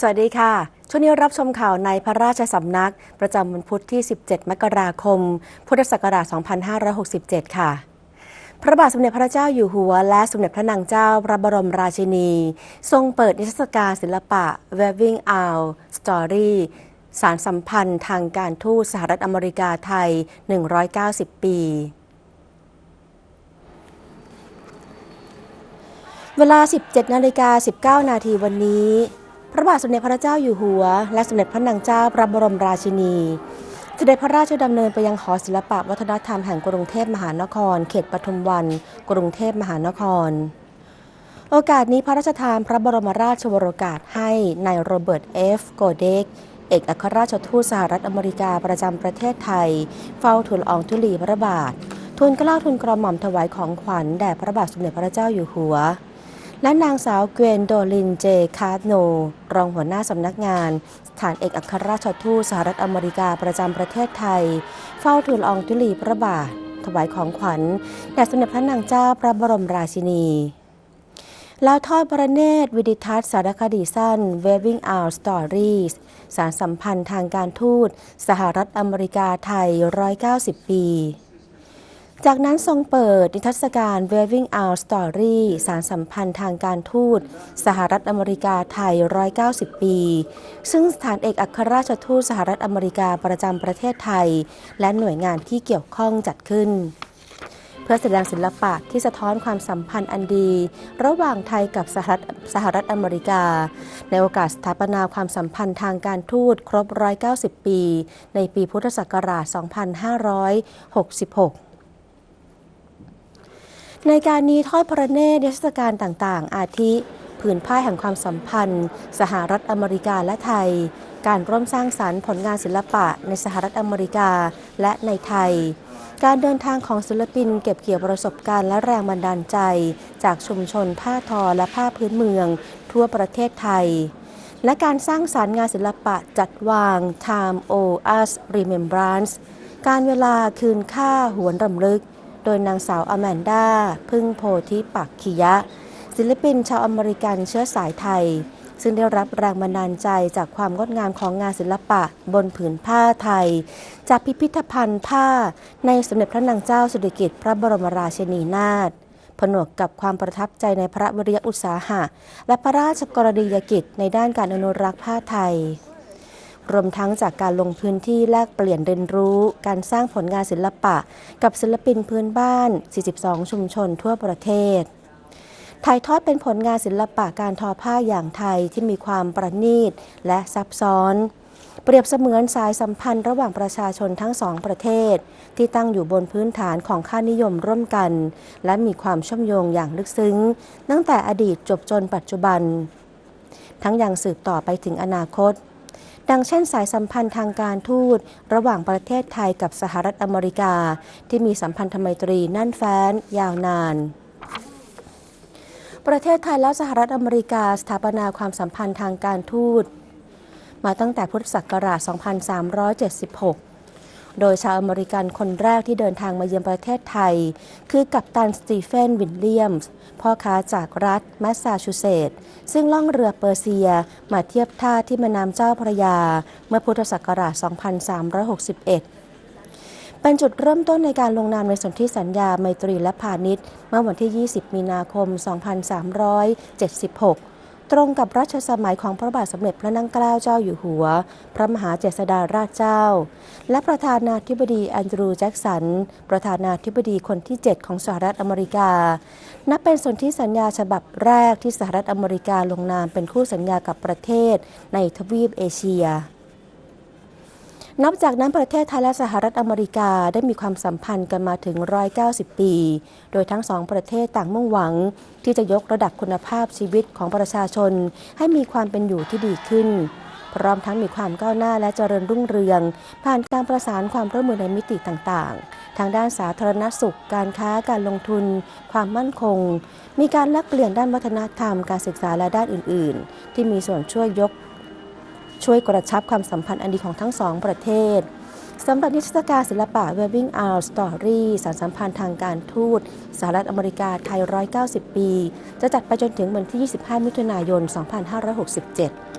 สวัสดีค่ะ ช่วงนี้รับชมข่าวในพระราชสำนัก ประจำวันพุธที่ 17 มกราคม พุทธศักราช 2567 ค่ะ พระบาทสมเด็จพระเจ้าอยู่หัว และสมเด็จพระนางเจ้าพระบรมราชินี ทรงเปิดนิทรรศการศิลปะ Weaving Out Story สารสัมพันธ์ทางการทูตสหรัฐอเมริกาไทย 190 ปีเวลา 17 นาฬิกา 19 นาทีวันนี้ ระบาทสมเด็จพระเจ้าอยู่หัว และสมเด็จพระนางเจ้าพระบรมราชินีเสด็จพระราชดำเนินไปยังหอศิลปะวัฒนธรรมแห่งกรุงเทพมหานคร เขตปทุมวัน กรุงเทพมหานคร โอกาสนี้พระราชทานพระบรมราชวโรกาสให้นายโรเบิร์ตเอฟโกเดกเอกอัครราชทูตสหรัฐอเมริกาประจำประเทศไทย เฝ้าทูลอองธุลีพระบาททูลกล้าทูลกระหม่อมถวายของขวัญแด่พระบาทสมเด็จพระเจ้าอยู่หัว และนางสาวเกวนโดลินเจคาร์โน รองหัวหน้าสำนักงานสถานเอกอัครราชทูตสหรัฐอเมริกาประจำประเทศไทย เฝ้าทูลอองธุลีพระบาท ถวายของขวัญแด่สมเด็จพระนางเจ้าพระบรมราชินีแล้วทอดประเนตรวิดิทัศน์สารคดีสั้น Waving Out Stories สารสัมพันธ์ทางการทูต สหรัฐอเมริกาไทย 190 ปี จากนั้นทรงเปิดนิทรรศการ Waving Out Story สารสัมพันธ์ทางการทูต สหรัฐอเมริกาไทย 190 ปี ซึ่งสถานเอกอัครราชทูตสหรัฐอเมริกาประจำประเทศไทย และหน่วยงานที่เกี่ยวข้องจัดขึ้น เพื่อแสดงศิลปะที่สะท้อนความสัมพันธ์อันดี ระหว่างไทยกับสหรัฐสหรัฐอเมริกา ในโอกาสสถาปนาความสัมพันธ์ทางการทูตครบ 190 ปี ในปีพุทธศักราช 2566 ในการนี้ทอดพระเนตรนิทศการต่างๆ อาทิ ผืนผ้าแห่งความสัมพันธ์ สหรัฐอเมริกาและไทย การร่วมสร้างสรรค์ผลงานศิลปะในสหรัฐอเมริกาและในไทย การเดินทางของศิลปินเก็บเกี่ยวประสบการณ์และแรงบันดาลใจ จากชุมชนผ้าทอและผ้าพื้นเมือง ทั่วประเทศไทย และการสร้างสารรค์งานศิลปะจัดวาง Time O Us Remembrance การเวลาคืนค่าหวนรำลึก โดยนางสาวอแมนดาพึ่งโพธิปักขิยะ ศิลปินชาวอเมริกันเชื้อสายไทย ซึ่งได้รับแรงบันดาลใจจากความงดงามของงานศิลปะบนผืนผ้าไทย จากพิพิธภัณฑ์ผ้าในสมเด็จพระนางเจ้าสุริกิติ์พระบรมราชินีนาถผนวกกับความประทับใจในพระวิริยอุตสาหะ และพระราชกรณียกิจในด้านการอนุรักษ์ผ้าไทย รวมทั้งจากการลงพื้นที่แลกเปลี่ยนเรียนรู้ การสร้างผลงานศิลปะ กับศิลปินพื้นบ้าน 42 ชุมชนทั่วประเทศถ่ายทอดเป็นผลงานศิลปะการทอผ้าอย่างไทยที่มีความประณีตและซับซ้อน เปรียบเสมือนสายสัมพันธ์ระหว่างประชาชนทั้งสองประเทศ ที่ตั้งอยู่บนพื้นฐานของค่านิยมร่วมกัน และมีความเชื่อมโยงอย่างลึกซึ้ง ตั้งแต่อดีตจบจนปัจจุบัน ทั้งยังสืบต่อไปถึงอนาคต ดังเช่นสายสัมพันธ์ทางการทูต ระหว่างประเทศไทยกับสหรัฐอเมริกา ที่มีสัมพันธไมตรีแน่นแฟ้น ยาวนานประเทศไทยและสหรัฐอเมริกาสถาปนาความสัมพันธ์ทางการทูต มาตั้งแต่พุทธศักราช 2376 โดยชาวอเมริกันคนแรกที่เดินทางมาเยือนประเทศไทย คือกัปตันสตีเฟนวิลเลียมส์พ่อค้าจากรัฐแมสซาชูเซตส์ซึ่งล่องเรือเปอร์เซียมาเทียบท่าที่แม่น้ำเจ้าพระยา เมื่อพุทธศักราช 2361เป็นจุดเริ่มต้นในการลงนามในสนธิสัญญาไมตรีและพาณิชย์ เมื่อวันที่ 20 มีนาคม 2376 ตรงกับรัชสมัยของพระบาทสมเด็จพระนั่งเกล้าเจ้าอยู่หัว พระมหาเจษฎาราชเจ้า และประธานาธิบดีแอนดรูว์แจ็กสัน ประธานาธิบดีคนที่ 7 ของสหรัฐอเมริกา นับเป็นสนธิสัญญาฉบับแรกที่สหรัฐอเมริกาลงนามเป็นคู่สัญญากับประเทศในทวีปเอเชีย นับจากนั้นประเทศไทยและสหรัฐอเมริกาได้มีความสัมพันธ์กันมาถึง 190 ปี โดยทั้งสองประเทศต่างมุ่งหวัง ที่จะยกระดับคุณภาพชีวิตของประชาชน ให้มีความเป็นอยู่ที่ดีขึ้น พร้อมทั้งมีความก้าวหน้าและเจริญรุ่งเรือง ผ่านการประสานความร่วมมือในมิติต่างๆ ทางด้านสาธารณสุข การค้าการลงทุน ความมั่นคง มีการแลกเปลี่ยนด้านวัฒนธรรม การศึกษาและด้านอื่น ๆ ที่มีส่วนช่วยยก ช่วยกระชับความสัมพันธ์อันดีของทั้งสองประเทศสำหรับนิทรรศการศิลปะ Weaving Out Story สารสัมพันธ์ทางการทูตสหรัฐอเมริกาไทย 190 ปี จะจัดไปจนถึงวันที่ 25 มิถุนายน 2567